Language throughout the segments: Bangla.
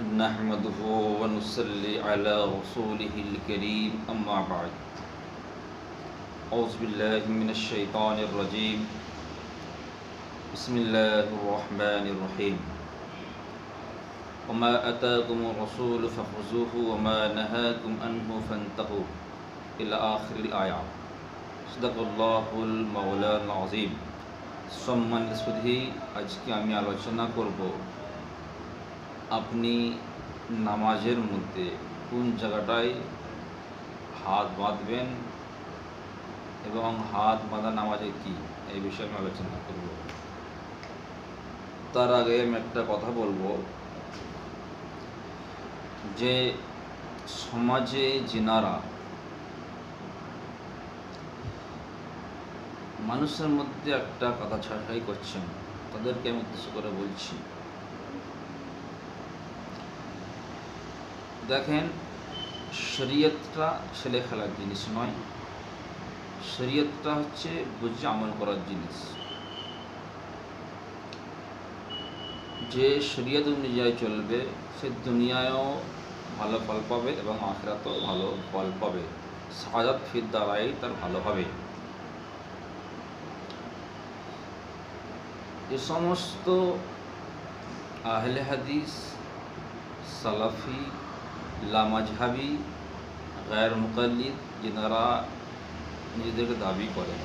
नहमदहो वनसली अला रसूलकरीम अम्माबाद औज़बिल्लिनशैतरजीम बसमीम वमा अतकुम रसूल फ़ुजूह वमा नहकुम अनहु फ़नतहु आखिर आया सदकल्लाहुल मौलाना अजीम सम्मान स्पदी आज की আমি আলোচনা করব আপনি নামাজের মধ্যে কোন জায়গাটায় হাত বাঁধবেন এবং হাত বাঁধা নামাজে কি? এই বিষয়ে আমি আলোচনা করব। তার আগে আমি একটা কথা বলব যে সমাজে যিনারা মানুষের মধ্যে একটা কথা ছাড়াই করছেন, তাদেরকে আমি উদ্দেশ্য করে বলছি। দেখেন, শরীয়তটা ছেলে খেলার জিনিস নয়। শরীয়তটা হচ্ছে বুঝে আমল করার জিনিস। যে শরীয়ত অনুযায়ী চলবে, সে দুনিয়ায়ও ভালো ফল পাবে এবং আখরাতেও ভালো ফল পাবে। সাজাত ফির দ্বারাই তার ভালো হবে। যে সমস্ত আহলে হাদিস, সালাফি লামাজহাবি গায়ের মুকাল্লিদ যেনারা নিজেদেরকে দাবি করেন।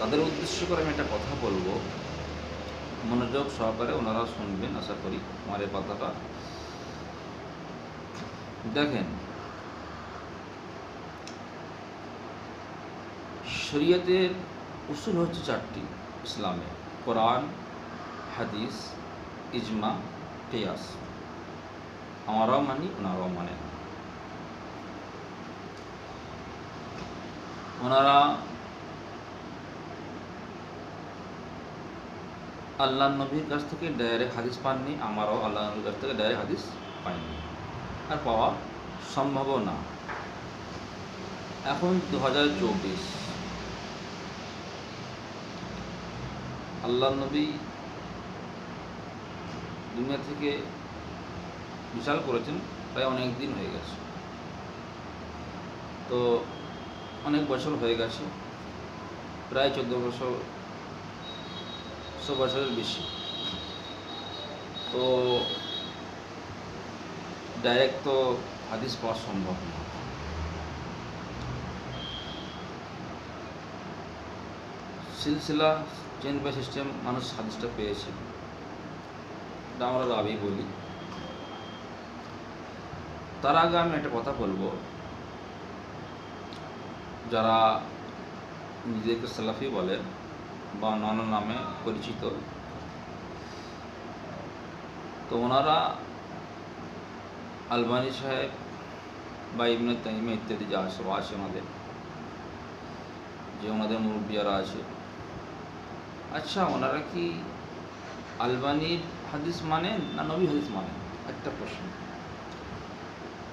তাদের উদ্দেশ্য করে আমি একটা কথা বলব। মনোযোগ সহকারে ওনারা শুনবেন, আশা করি আমার এই কথাটা। দেখেন, শরীয়তের উসুল হচ্ছে চারটি, ইসলামে। কোরআন, হাদিস, ইজমা, কেয়াস। আমরাও মানি ওনারাও মানে না ওনারা আল্লাহ নবীর কাছ থেকে ডাইরেক্ট হাদিস পাননি, আমারও আল্লাহ নবীর কাছ থেকে ডাইরেক্ট হাদিস পাইনি। আর পাওয়া সম্ভবও না। এখন দু হাজার চব্বিশ। আল্লাহ নবী দুনিয়া থেকে বিশাল করেছেন, প্রায় অনেক দিন হয়ে গেছে। তো অনেক বছর হয়ে গেছে, প্রায় চোদ্দ বছর একশো বছরের বেশি। তো ডাইরেক্ট তো হাদিস পাওয়া সম্ভব না। সিলসিলা চেন বাই সিস্টেম মানুষ হাদিসটা পেয়েছে। আমরা দাবি বলি। তার আগে আমি একটা কথা বলব। যারা নিজেদেরকে সালাফি বলেন বা নানা নামে পরিচিত, তো ওনারা আলবানি সাহেব বা ইবনে তাইমে ইত্যাদি যা সব আছে ওনাদের, যে ওনাদের মুরব্বিয়ারা আছে। আচ্ছা ওনারা কি আলবানির হাদিস মানেন না নবী হাদিস মানেন একটা প্রশ্ন।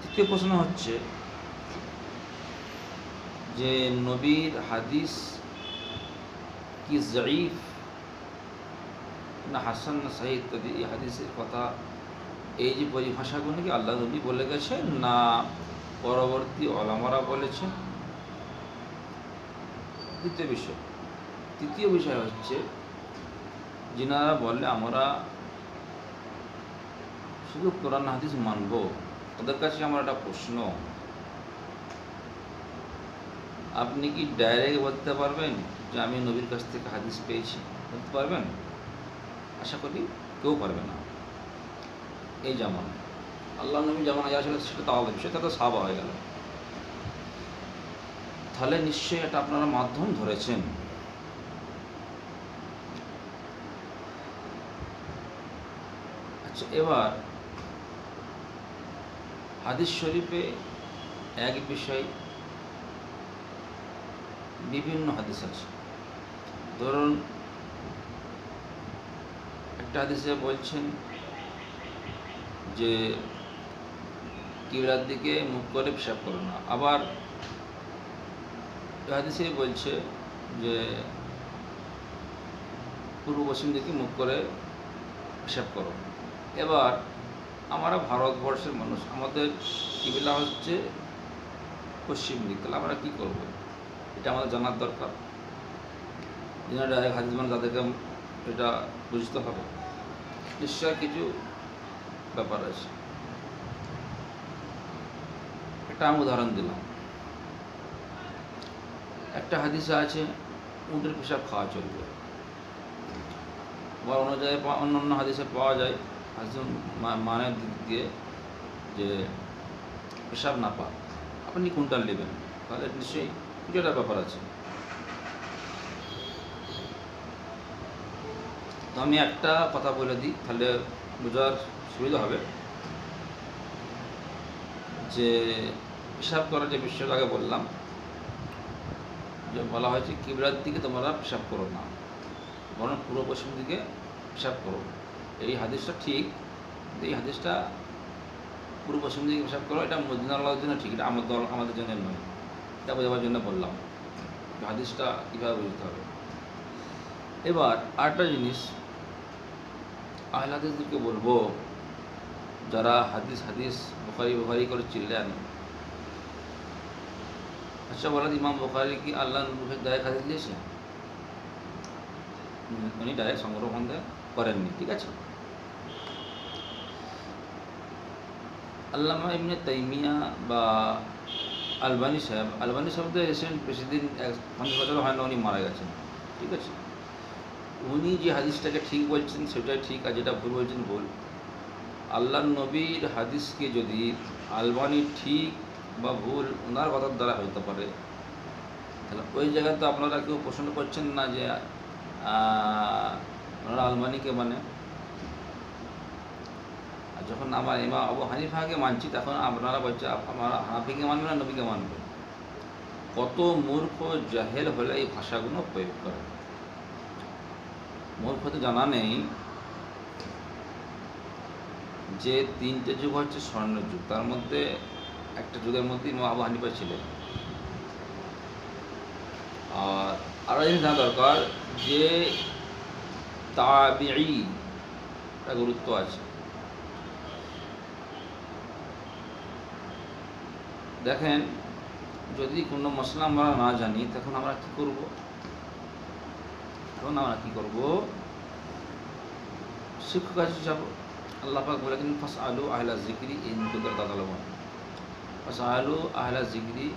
তৃতীয় প্রশ্ন হচ্ছে যে নবীর হাদিস কি জয়ীফ না হাসান না সাহি ইত্যাদি এই হাদিসের কথা, এই যে পরিভাষাগুলো কি আল্লাহ নবী বলে গেছেন না পরবর্তী অলামারা বলেছেন? দ্বিতীয় বিষয়। তৃতীয় বিষয় হচ্ছে, যিনারা বললে আমরা শুধু কোরআন হাদিস মানব তাদের কাছে আমার একটা প্রশ্ন। আপনি কি ডাইরেক্ট বলতে পারবেন যে আমি নবীর কাছ থেকে হাদিস পেয়েছি? বলতে পারবেন? আশা করি কেউ পারবে না। এই জামান। আল্লাহ নবী যেমন যা ছিল সেটা তো আলাদা বিষয় তা তো সাবা হয়ে গেল। তাহলে নিশ্চয়ই এটা আপনারা মাধ্যম ধরেছেন। আচ্ছা এবার হাদিস শরীফে এক বিষয় বিভিন্ন হাদিস আছে। ধরুন, একটা হাদিসে বলছেন যে, কিবলার দিকে মুখ করে পেশাব করো না। আবার হাদিসে বলছে যে, পূর্ব পশ্চিম দিকে মুখ করে পেশাব করো। এবার আমরা ভারতবর্ষের মানুষ। আমাদের কিবিলা হচ্ছে পশ্চিম দিক। তাহলে আমরা কী করব? এটা আমাদের জানার দরকার। যিনি ডাইরেক্ট হাদিস মানে তাদেরকে এটা বুঝতে হবে। নিশ্চয় কিছু ব্যাপার আছে। একটা আমি উদাহরণ দিলাম। একটা হাদিসে আছে, উটের পেশাব খাওয়া চলবে। বা অন্য জায়গায় অন্য অন্য হাদিসে পাওয়া যায় হাদিস মানের দিক দিয়ে যে পেশাব না পা আপনি কোনটা নেবেন? তাহলে নিশ্চয়ই কিছু ব্যাপার আছে। তো আমি একটা কথা বলে দিই, তাহলে বোঝার সুবিধা হবে। যে পেশাব করার যে বিষয়টা আগে বললাম, যে বলা হয়েছে কিবলার দিকে তোমরা পেশাব করো না, বরং পূর্ব পশ্চিম দিকে পেশাব করো। এই হাদিসটা ঠিক এই হাদিসটা পুরো পশ্চিম পেশাব করো, এটা মদিনা আল্লাহর জন্য ঠিক, এটা আমাদের দল, আমাদের জন্য নয়। এটা বোঝাবার জন্য বললাম। হাদিসটা কীভাবে বুঝতে হবে? এবার আরেকটা জিনিস, আহলাদিসদেরকে বলব, যারা হাদিস হাদিস, বুখারি, বোখারি করে চিল্লেন। আচ্ছা বলেন ইমাম বোখারি কি আল্লাহ নবীর ডাইরেক্ট হাদিস দিয়েছে? উনি ডাইরেক্ট সংগ্রহ বন্ধে করেননি, ঠিক আছে? আল্লামা ইবনে তাইমিয়া বা আলবানি সাহেব আলবানি সাহেব তো রিসেন্ট বেশি দিন পঞ্চাশ বছর হয় না উনি মারা গেছেন, ঠিক আছে? উনি যে হাদিসটাকে ঠিক বলছেন সেটাই ঠিক আর যেটা ভুল বলছেন, ভুল। আল্লাহ নবীর হাদিসকে যদি আলবানি ঠিক বা ভুল ওনার কথার দ্বারা হতে পারে, তাহলে ওই জায়গায় তো আপনারা কেউ প্রশ্ন করছেন না যে ওনারা আলমানিকে মানে। আর যখন আমার ইমা আবু হানিফাকে মানছি, তখন আপনারা বলছে আমার হানাফিকে মানবে না নবীকে মানবে কত মূর্খ জাহেল হলে এই ভাষাগুলো প্রয়োগ করে। মূর্খ তো জানা নেই যে তিনটে যুগ হচ্ছে স্বর্ণ যুগ, তার মধ্যে একটা যুগের মধ্যে ইমাম আবু হানিফা ছিলেন। আর আরও জিনিস জানা দরকার যে গুরুত্ব আছে। দেখেন, যদি কোনো মশলা আমরা না জানি, তখন আমরা কি করব? তখন আমরা কি করব? শিক্ষক কাছে যাব। আল্লাহ পাক কিন্তু ফাস আলু আহলা জিক্রি ইন কুদর তাতালমান ফাস আলু আহলা জিক্রি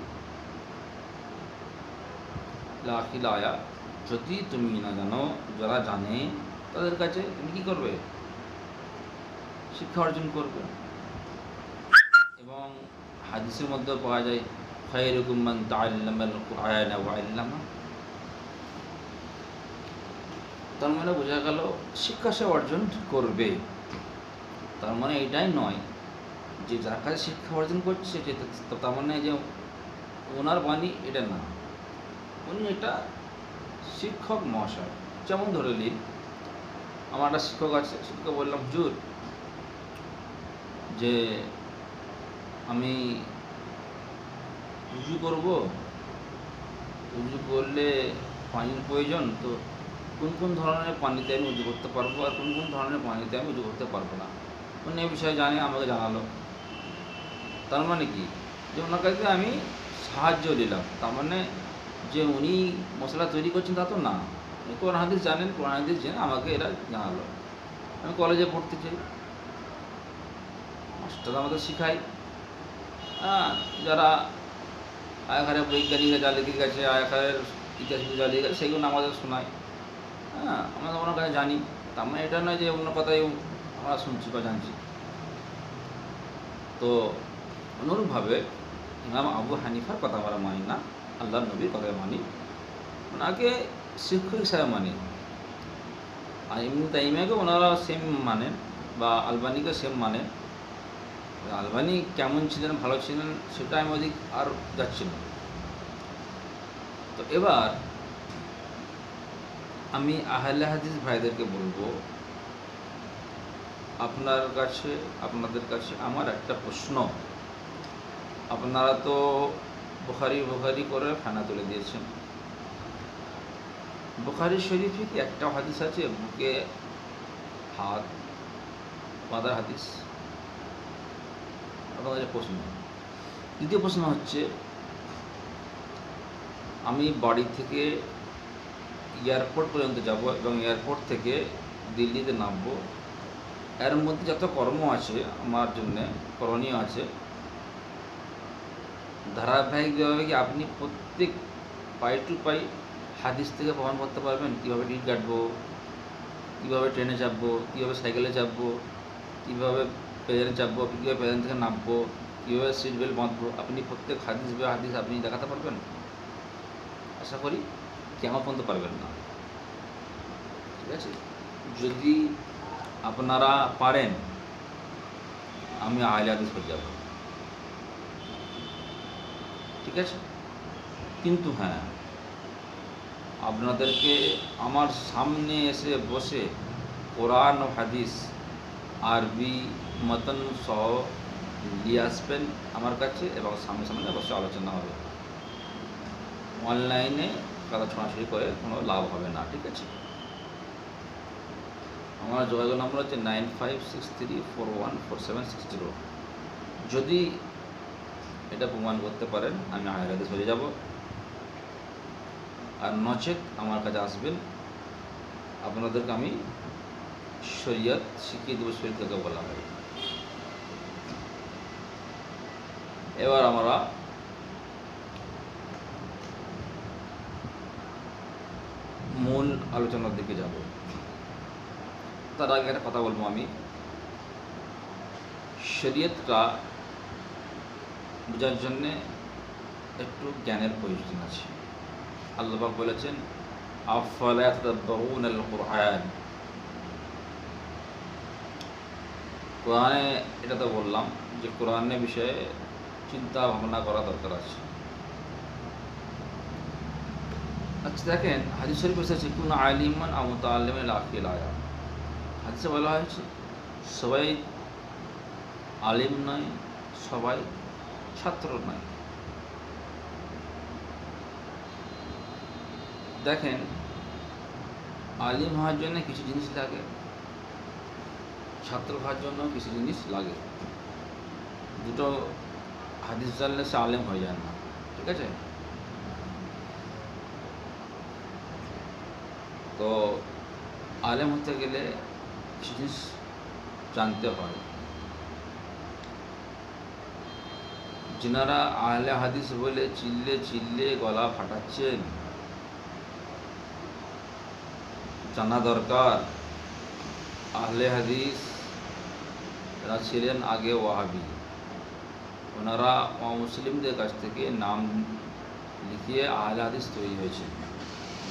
লাখিল যদি তুমি না জানো, যারা জানে তাদের কাছে তুমি কি করবে? শিক্ষা অর্জন করবে। এবং হাদিসের মধ্যে পাওয়া যায় তার মানে বোঝা গেল, শিক্ষা সে অর্জন করবে। তার মানে এটাই নয় যে যার কাছে শিক্ষা অর্জন করছে, যে তার মানে যে ওনার বাণী এটা না। উনি এটা শিক্ষক মহাশয়। যেমন ধরে নিন আমার একটা শিক্ষক আছে শিক্ষক বললাম, হুজুর, যে আমি উজু করব উজু করলে পানির প্রয়োজন, তো কোন কোন ধরনের পানিতে আমি উজু করতে পারব আর কোন কোন ধরনের পানিতে আমি উজু করতে পারব না? উনি এই বিষয়ে জানে আমাকে জানালো। তার মানে কি? যে ওনার কাছে আমি সাহায্য দিলাম। তার মানে যে উনি মশলা তৈরি করছেন তা তো না। কোরআন হাদিস জানেন, কোরআন হাদিস জেনে আমাকে এরা জানালো। আমি কলেজে পড়তে চাই। মাস্টার আমাদের শেখায়। হ্যাঁ যারা আয়াখারের বৈজ্ঞানিকরা যা লিখে গেছে আয়াখারের ইতিহাস যা লিখে গেছে সেগুলো আমাদের শোনায়। হ্যাঁ আমরা তো ওনার কাছে জানি। তার মানে এটা নয় যে অন্য কথাই আমরা শুনছি বা জানছি। তো অনুরূপভাবে ইমাম আবু হানিফার কথা আমরা মানি না আল্লাহ নবীর কথা মানি। ওনাকে শিক্ষক হিসাবে মানি? আর এমনি তাইমিয়াকে ওনারা সেম মানেন বা আলবানিকে সেম মানেন। আলবানি কেমন ছিলেন, ভালো ছিলেন, সেটা আমি ওদিক আর যাচ্ছি না। তো এবার আমি আহলে হাদিস ভাইদেরকে বলব, আপনার কাছে, আপনাদের কাছে আমার একটা প্রশ্ন। আপনারা তো বুখারি বুখারি করে ফানা তুলে দিয়েছেন। বুখারি শরীফে কি একটা হাদিস আছে? বুকে হাত বাঁধার হাদিস। আপনার কাছে প্রশ্ন। দ্বিতীয় প্রশ্ন হচ্ছে, আমি বাড়ি থেকে এয়ারপোর্ট পর্যন্ত যাব এবং এয়ারপোর্ট থেকে দিল্লিতে নামবো। এর মধ্যে যত কর্ম আছে আমার জন্যে, করণীয় আছে, ধারাবাহিকভাবে কি আপনি প্রত্যেক পাই টু পাই হাদিস থেকে প্রমাণ করতে পারবেন কীভাবে টিকিট কাটবো, কীভাবে ট্রেনে চাপবো, কীভাবে সাইকেলে চাপবো, কীভাবে প্লেনে চাপবো, কীভাবে প্লেন থেকে নামবো, কীভাবে সিট বেল্ট বাঁধবো, আপনি প্রত্যেক হাদিস বা হাদিস আপনি দেখাতে পারবেন? আশা করি কেমন পর্যন্ত পারবেন না। ঠিক আছে? যদি আপনারা পারেন, আমি আহলে হাদিস হয়ে যাব। ঠিক আছে? কিন্তু হ্যাঁ। আপনাদেরকে আমার সামনে এসে বসে কোরআন ও হাদিস, আরবি, মতন সহ নিয়ে আসবেন আমার কাছে এবং সামনে সামনে অবশ্যই আলোচনা হবে। অনলাইনে কথা ছড়াছড়ি করে কোনো লাভ হবে না, ঠিক আছে? আমার যোগাযোগ নম্বর হচ্ছে nine five six three four one four seven six zero. যদি এটা প্রমাণ করতে পারেন, আমি হায়রাতে চলে যাব। আর নচেত আমার কাছে আসবেন। আপনাদেরকে আমি শরীয়ত শিখিয়ে দেবো শরীর থেকে বলা হয়। এবার আমরা মূল আলোচনার দিকে যাব। তার আগে একটা কথা বলব আমি। শরীয়তটা বোঝার জন্যে একটু জ্ঞানের প্রয়োজন আছে। আল্লাহবাক বলেছেন কুরআন এটা তো বললাম যে কোরআনের বিষয়ে চিন্তা ভাবনা করা দরকার আছে। আচ্ছা দেখেন, হাদিস শরীফ এসেছে কোন আলিমান আমত আলিমের আখিল আয়া হাদিসে বলা হয়েছে, সবাই আলিম নয়, সবাই ছাত্র নয়। দেখেন, আলিম হওয়ার জন্য কিছু জিনিস লাগে, ছাত্র হওয়ার জন্য কিছু জিনিস লাগে। দুটো হাদিস জানলে সে আলেম হয়ে যায় না, ঠিক আছে? তো আলেম হতে গেলে কিছু জিনিস জানতে হয়। যেনারা আহলে হাদিস বলে চিল্লে চিল্লে গলা ফাটাচ্ছেন জানা দরকার। আহলে হাদিস এরা ছিলেন আগে ওয়াহাবি। ওনারা মুসলিমদের কাছ থেকে নাম লিখিয়ে আহলে হাদিস তৈরি হয়েছে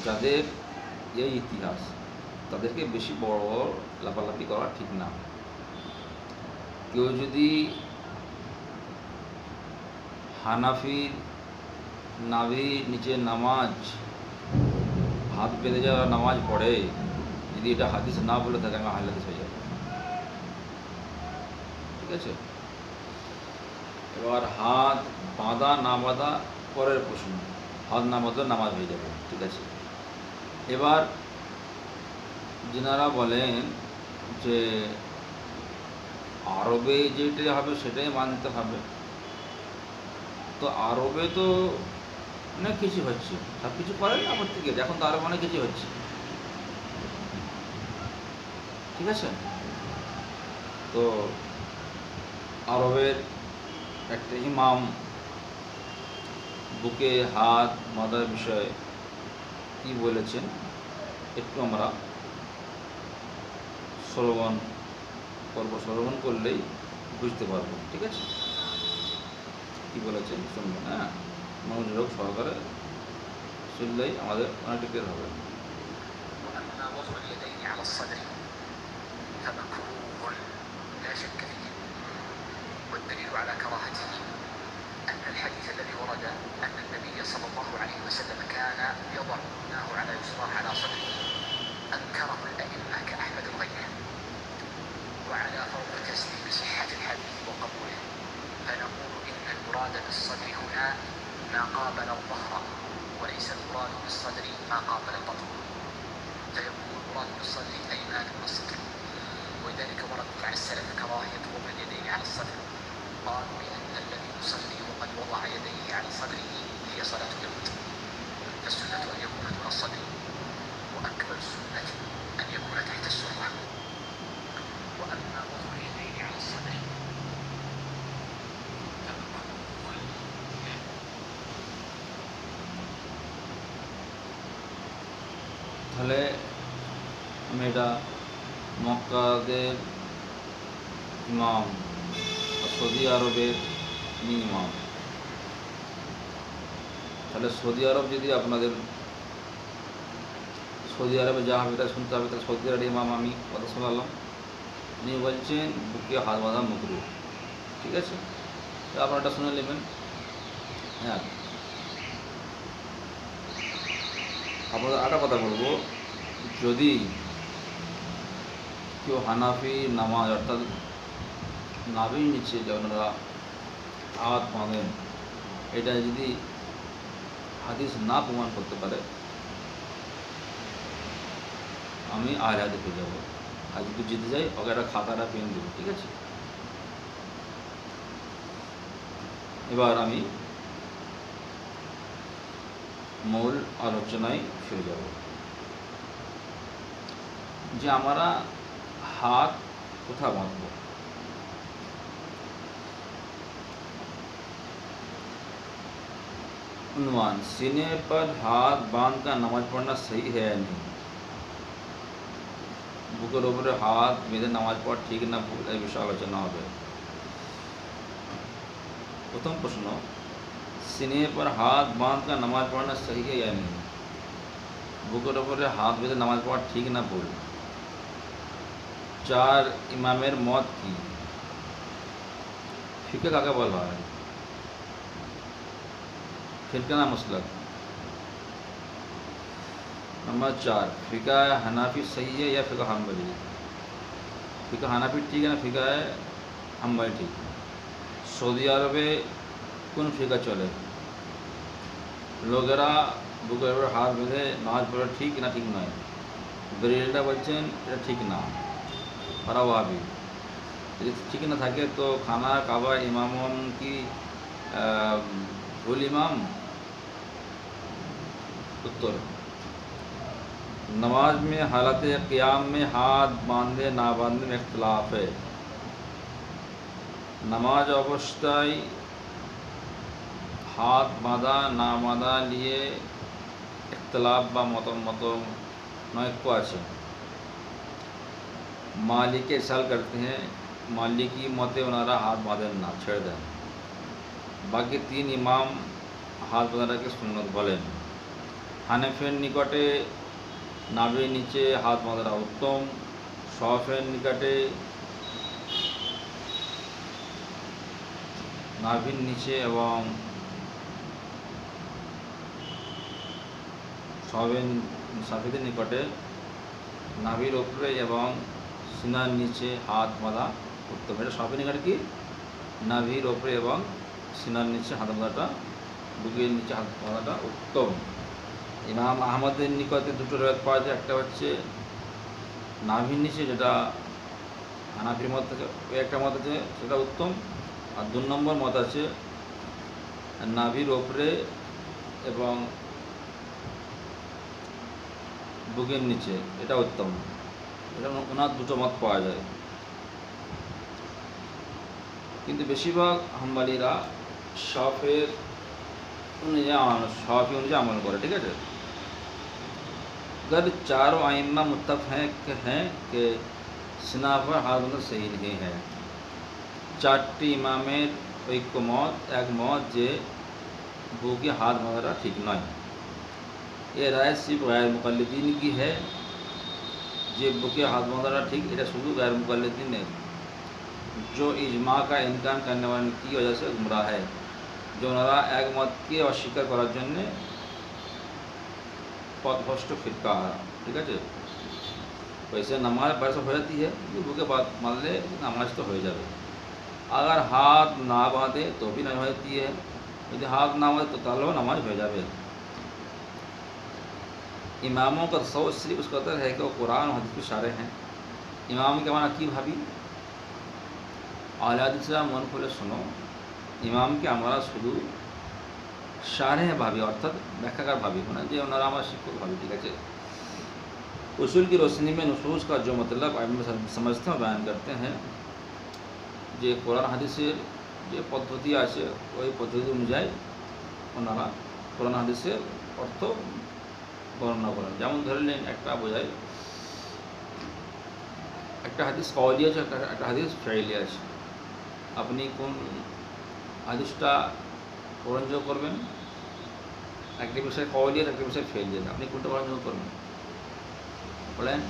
যাদের এই ইতিহাস, তাদেরকে বেশি বড় বড় লাফালাফি করা ঠিক না। কেউ যদি হানাফির নাভির নিচে নামাজ হাত বেঁধে যাওয়া নামাজ পড়ে, যদি এটা হাদিস না বলে থাকে আমি হাদিস হয়ে যাবে। ঠিক আছে? এবার হাত বাঁধা, না বাঁধা, পরের প্রশ্ন। হাত না বাঁধা নামাজ হয়ে যাবে। ঠিক আছে? এবার যিনারা বলেন যে আরবে যেটাই হবে, সেটাই মানতে হবে। তো আরবে তো অনেক কিছু হচ্ছে সব কিছু করেন আমার থেকে এখন তো আরও অনেক কিছু হচ্ছে। ঠিক আছে? তো আরবের একটা ইমাম বুকে হাত মাদার বিষয়ে কি বলেছেন? একটু আমরা শ্রবণ পর্ব শ্রবণ করলেই বুঝতে পারব। ঠিক আছে? কি বলেছেন? শুনবেন হ্যাঁ? মনোযোগ সহকারে শুনলেই আমাদের অনেকটা ক্লিয়ার হবে وأما وضع اليدين على الصدر فمكروه لا شك فيه والدليل على كراهته أن الحديث الذي ورد أن النبي صلى الله عليه وسلم كان يضع يمناه على يسراه على صدره أنكره الأئمة كأحمد وغيره وعلى فرض تسليم صحة الحديث وقبوله فنقول إن المراد بالصدر هنا ما قابل الظهر وليس المراد بالصدر ما قابل البطن. فيكون المراد بالصدر أي ما الصدر ولذلك وردت عن السلف كراهية وضع اليدين على الصدر. قال بأن الذي يصلي وقد وضع يديه على صدره هي صلاة اليهود. فالسنة أن يكون دون الصدر وأكمل السنة أن يكون تحت السرة. তাহলে এটা মক্কাদের ইমাম, সৌদি আরবের ইমাম তাহলে সৌদি আরব যদি আপনাদের, সৌদি আরবে যা হবে তা শুনতে হবে, তাহলে সৌদি আরবের ইমাম আমি কথা শোনালাম। উনি বলছেন, বুকে হাত বাঁধা মুকরু। ঠিক আছে? তো আপনারা এটা শুনে নেবেন। হ্যাঁ। আপনাদের আরেকটা কথা বলব। যদি কেউ হানাফি নামাজ অর্থাৎ নাভির নিচে ওনারা হাত বাঁধেন, এটা যদি হাদিস না প্রমাণ করতে পারে, আমি আয়রা দেখে যাব। আর যদি জিতে যাই ওকে একটা খাতাটা পেন দেবো, ঠিক আছে? এবার আমি মূল আলোচনায় ফিরে যাব। যে আমরা হাত কোথা বাঁধব उन्वान सीने पर हाथ बांध कर नमाज पढ़ना सही है या नहीं বুকের উপরে হাত বেঁধে নামাজ পড়া ঠিক না ভুল এই বিষয়ে আলোচনা হবে প্রথম প্রশ্ন सीने पर हाथ बांध कर नमाज पढ़ना सही है या नहीं বুকের ওপরে হাত বেঁধে নামাজ পড়া ঠিক না ভুল চার ইমামের মত কি ফিকে কাকে বলা হয় ফিরকানা মসলক नंबर चार फ़िका हनाफी सही है या फ़िका हम्बली फ़िका हनाफी ठीक है ना फ़िका है हम्बली ठीक সৌদি আরবে কোন ফিকা চলে লোকেরা বুকের উপর হাত বেঁধে নামাজ পড়া ঠিক না ঠিক নয় বেরিয়েটা বলছেন এটা ঠিক না ওরা ওয়াবি যদি ঠিক না থাকে তো খানা কাবা ইমামন কি আহ, ভুল ইমাম उत्तर नमाज में हालत क़याम में हाथ बांधे ना बांधे में इख्तलाफ है নামাজ অবস্থায় হাত বাঁধা না বাঁধা নিয়ে ইখতলাফ বা মত মত নৈক্য আছে মালিকে সাল করতে हैं মালিকি মতে ওনারা হাত বাঁধেন না ছেড়ে দেন বাকি তিন ইমাম হাত বাঁধাটাকে সুন্নত বলেন হানেফের নিকটে নাভির নিচে হাত বাঁধাটা উত্তম শফের নিকটে নাভির নিচে এবং সবের সাফিদের নিকটে নাভির ওপরে এবং সিনার নিচে হাত বাঁধা উত্তম এটা সবের নিকটে কি? নাভির ওপরে এবং সিনার নিচে হাত বাঁধাটা, বুকের নিচে হাত বাঁধাটা উত্তম। ইমাম আহমদের নিকটে দুটো রেওয়াজ পাওয়া যায়। একটা হচ্ছে নাভির নিচে যেটা হানাফির মত একটা মত আছে, সেটা উত্তম। আর দু নম্বর মত আছে নাভির ওপরে এবং বুকের নিচে, এটা উত্তম। এটা ওনার দুটো মত পাওয়া যায় কিন্তু বেশিরভাগ হাম্বালিরা শফের অনুযায়ী আমল শফি অনুযায়ী আমল করে ঠিক আছে अगर चारों आइम्मा मुतफ़ हैं कि हैं कि सिना पर हाथ बंद सही नहीं है চারটি ইমামের ঐক্য মত এক মত যে বুকে হাত বাঁধাটা ঠিক নয় এ রায় সিফ গায়ের মুকাল্লিদিন কি है যে বুকে হাত বাঁধাটা ঠিক এটা শুধু গায়ের মুকাল্লিদিনের जो इजमा का इनकार करने वाले की वजह से गुमराह है जो ওনারা একমতকে অস্বীকার করার জন্যে पथभ्रष्ट फिरका है ठीक है वैसे नमाज बरस हो जाती है गुरु के बाद मान ले नमाज तो हो जाए अगर हाथ ना बांधे तो भी नहीं होती है यदि हाथ ना बांधे तो तालो नमाज हो जाए इमामों का सौ सिर्फ उस कदर है कि वो कुरान और हदीस के इशारे हैं इमाम के माना की भाभी আলাদিসরা মন খুলে শোনো ইমামকে আমরা শুধু শারেহ ভাবি অর্থাৎ ব্যাখ্যাকার ভাবি মানে যে ওনারা আমার শিক্ষক ভাবি ঠিক আছে उसूल की रोशनी में नसूस का जो मतलब हम समझते हैं बयान करते हैं যে কোরআন হাদিসের যে পদ্ধতি আছে ওই পদ্ধতি অনুযায়ী ওনারা কোরআন হাদিসের অর্থ বর্ণনা করেন যেমন ধরে নিন একটা বোঝায় একটা হাদিস কওয়ালি আছে একটা একটা হাদিস ফেইলি আছে আপনি কোন হাদিসটা গ্রহণযোগ করবেন একটা বিষয় কওয়ালি আছে একটা বিষয় ফেইলি আছে আপনি কোনটা গ্রহণযোগ করবেন বলেন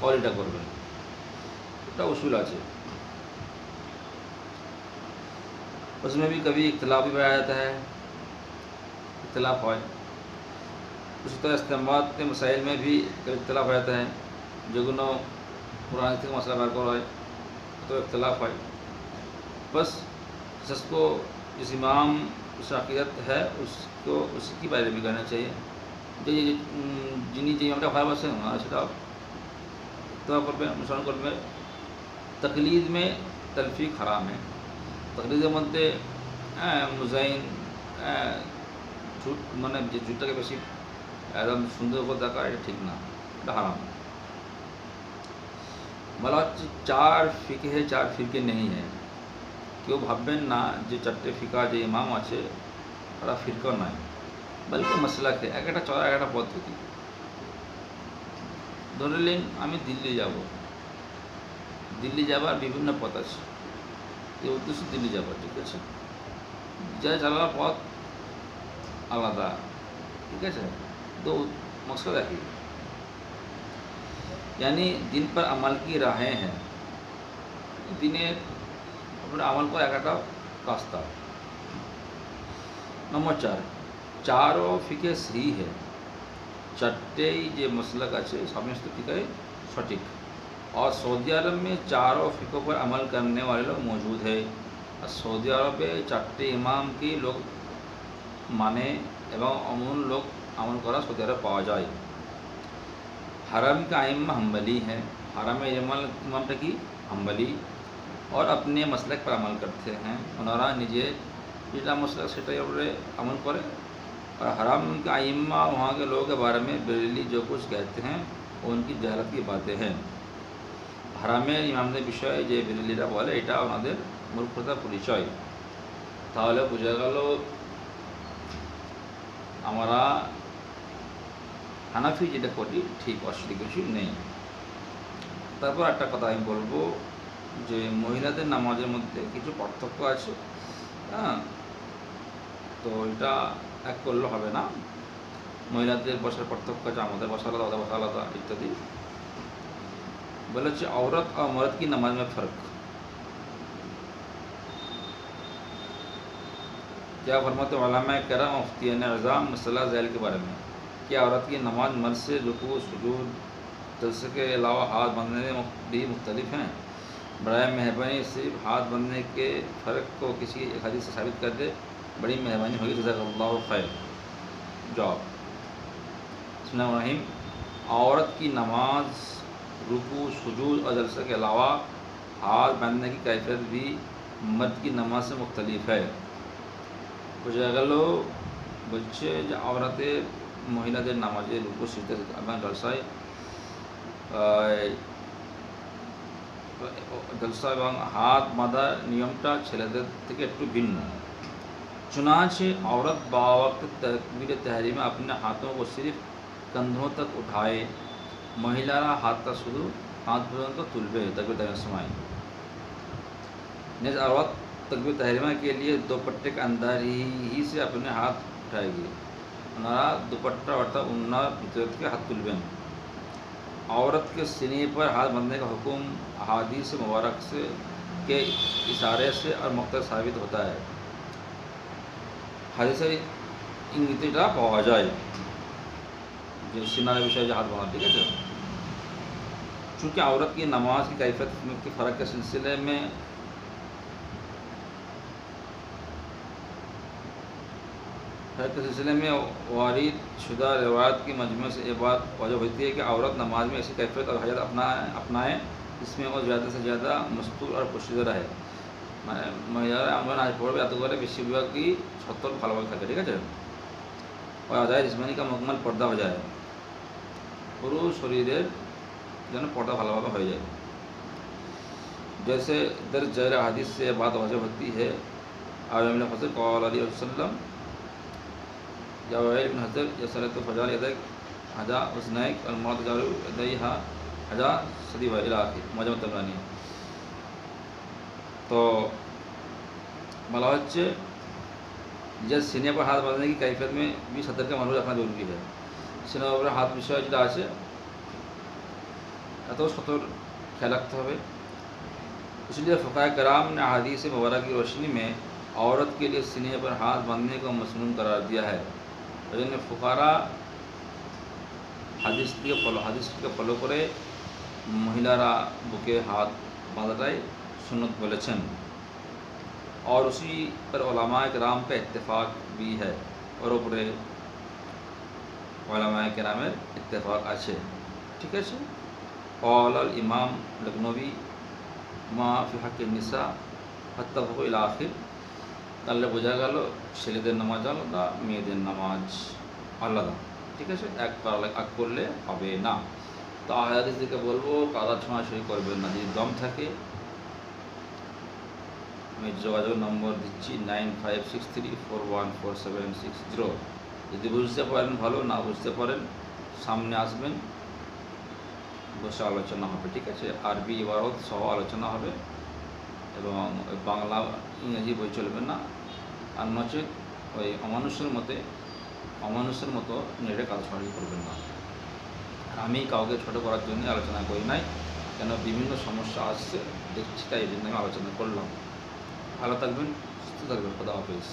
কওয়ালিটা করবেন এটা उसूल আছে उसमें भी कभी इख्तलाफ भी पाया जाता है इख्तलाफ है उसी तरह इस्तेमाल के मसाइल में भी कभी इख्तलाफ हो जाता है যেগুলো पुराने থেকে मसला বার করা হয় तो इख्तलाफ है बस जिसको जिस इमाम उस अकीदत है उसको उसकी बारे में करना चाहिए যে যে উম, যিনি যে ইমামটা ভালোবাসেন ওনারা সেটা ইত্তেফা করবে অনুসরণ করবে তকলিদ মে তলফিক হারাম है তকলিদের মধ্যে হ্যাঁ, মুজাইন হ্যাঁ, ঝুট মানে যে ঝুটটাকে বেশি একদম সুন্দর করে দেখা, এটা ঠিক না, এটা হারাম। বলা হচ্ছে চার ফিকে হে, চার ফিরকে নেই হ্যাঁ কেউ ভাববেন না যে চারটে ফিকা যে ইমাম আছে, তারা ফিরকা নয়। বলকে মশলাকে এক একটা চলার এক একটা পদ্ধতি। ধরে নিন, আমি দিল্লি যাব। দিল্লি যাবার বিভিন্ন পথ আছে। এই উদ্দেশ্যে দিল্লি যাবার, ঠিক আছে? যা চালানোর পথ আলাদা, ঠিক আছে? दो मकसद है यानी दिन पर अमल की राहें हैं দিনের আপনার আমল করা একটা রাস্তা নম্বর চার চারও ফিকে সহি है চারটেই যে মসলক আছে সমস্ত ফিকায় সঠিক और सऊदी अरब में चारों फ़िकों पर अमल करने वाले लोग मौजूद है और सऊदी अरब में चारटे इमाम की लोग মানে এবং অমন লোক अमल करा सऊदी अरब पा जाए। हरम का आइम हम्बली है। हरम इमाम की हम्बली। और अपने मसल पर अमल करते हैं। उन्होंने निजे जितना मसल से अमल करें और हरम का आइमा वहाँ के लोगों के बारे में बिजली जो कुछ कहते हैं, उनकी जहरत की बातें हैं। हराम इमाम विषय जो बिजलीरा बोले यहाँ मूर्खता परिचय तो ताल बोझा गल हमारा হানাফি যেটা করি ঠিক অসুবিধা কিছু নেই তারপর একটা কথা আমি বলবো যে মহিলাদের নামাজের মধ্যে কিছু পার্থক্য আছে হ্যাঁ তো এটা এক করলে হবে না মহিলাদের বসার পার্থক্য আছে আমাদের বসা আলাদা ওদের বসা আলাদা ইত্যাদি বলে হচ্ছে औरत और मर्द की नमाज में फ़र्क क्या फरमाते वालमा करा मुफ्ती निज़ाम मसला जैल के बारे में क्या औरत की नमाज़ मर से रुकू, सजूद दस के अलावा हाथ बंधने भी मुख्तलिफ़ हैं। बर मेहरबानी सिर्फ़ हाथ बंधने के फ़र्क को किसी हदीस से साबित कर दे। बड़ी मेहरबानी होगी। रजाकल्ला खैर। जॉब सुनाम औरत की नमाज़, रुकू, सजूद और जलसे के अलावा हाथ बांधने की कैफियत भी मर्द की नमाज़ से मुख्तलिफ़ है। बुजगलो बच्चे औरतें মহিলাদের নামাজে রুকু সিদ্ধ এবং জলসায় জলসা এবং হাত বাঁধার নিয়মটা ছেলেদের থেকে একটু ভিন্ন चुनाचे औरत बावक्त तकबीर तहरी में अपने हाथों को सिर्फ कंधों तक उठाए মহিলারা হাতটা শুধু হাত পর্যন্ত তুলবে तकबीर तहरीमा समय नेज औरत तकबीर तहरीमा के लिए दोपट्टे के अंदर ही, ही से अपने हाथ उठाएगी ওনারা दुपट्टा অর্থাৎ উন্নার ভিতর থেকে হাত তুলবেন औरत के सीने पर हाथ बांधने का हुक्म अहादीस मुबारक से के इशारे से और मुख्तर साबित होता है হাদিসের ইঙ্গিতটা পাওয়া যায় যে সিনার বিষয়ে যে हाथ बांधा ठीक है चूँकि औरत की नमाज की कैफियत के फ़र्क के सिलसिले में फ़र्क के सिलसिले में वारिद शुदा रवायत की मजमू से ये बात वाजब होती है कि औरत नमाज में ऐसी कैफियत और हजत अपनाए अपनाएँ इसमें और ज़्यादा से ज़्यादा मस्तूर और पोशीदा रहे মানে মহিলারা আমরা নাচ পড়বে এত করে বেশিরভাগই সত্তর ভালোভাবে থাকে ঠিক আছে और আদায় जिस्मानी का मुकम्मल पर्दा हो जाए পুরো শরীরের যেন পর্দা ভালোভাবে হয়ে যায় जैसे दर जैर हदीस से बात वाजह होती है आमिन हजर कौल अली वसल्लम या वैल बिन हजर या सलत फजार यदक हजा उसनैक अलमत जारू यदई हा हजा सदी वाइल आखिर मजम तबरानी तो বলা হচ্ছে যে সিনে पर हाथ बांधने की कैफियत में भी सदर का मालूम रखना जरूरी है সিনেমা উপরে হাত বিষয় যেটা আছে এত সতর খেয়াল রাখতে হবে इसलिए फ़क़ा कराम ने अहादीस मुबारक की रोशनी में औरत के लिए सीने पर हाथ बांधने को मसनून करार दिया है अद्वे फुकारा हादिस दिए फलो हादिस के फलो करे महिला बुके हाथ बांधाई सुनत बोले और उसी पर ओलामा के राम पर इतफाक भी है और उपरे ओलामा के राम इतफाक ठीक है कौल इमाम लखनवी, माँ फिहा निसा हत्या आखिर। তাহলে বোঝা গেল ছেলেদের নামাজ আলাদা, মেয়েদের নামাজ আলাদা। ঠিক আছে? এক এক করলে হবে না। তো আহাদিস দিকে বলব, কাদা ছোঁয়াছুঁই করবেন না। যদি দম থাকে, আমি যোগাযোগ নম্বর দিচ্ছি nine five six three four one four seven six zero. যদি বুঝতে পারেন ভালো, না বুঝতে পারেন, সামনে আসবেন, বসে আলোচনা হবে। ঠিক আছে? আরবি ইবারত সহ আলোচনা হবে এবং বাংলা ইংরেজি বই চলবে না। আর নচেত ওই অমানুষের মতে, অমানুষের মতো নেটে কাজ সরাসরি করবেন না। আমি কাউকে ছোট করার জন্য আলোচনা করি নাই, কেন বিভিন্ন সমস্যা আসছে, দেখছি তাই এই জন্য আমি আলোচনা করলাম। ভালো থাকবেন, সুস্থ থাকবেন, খোদা হাফিজ।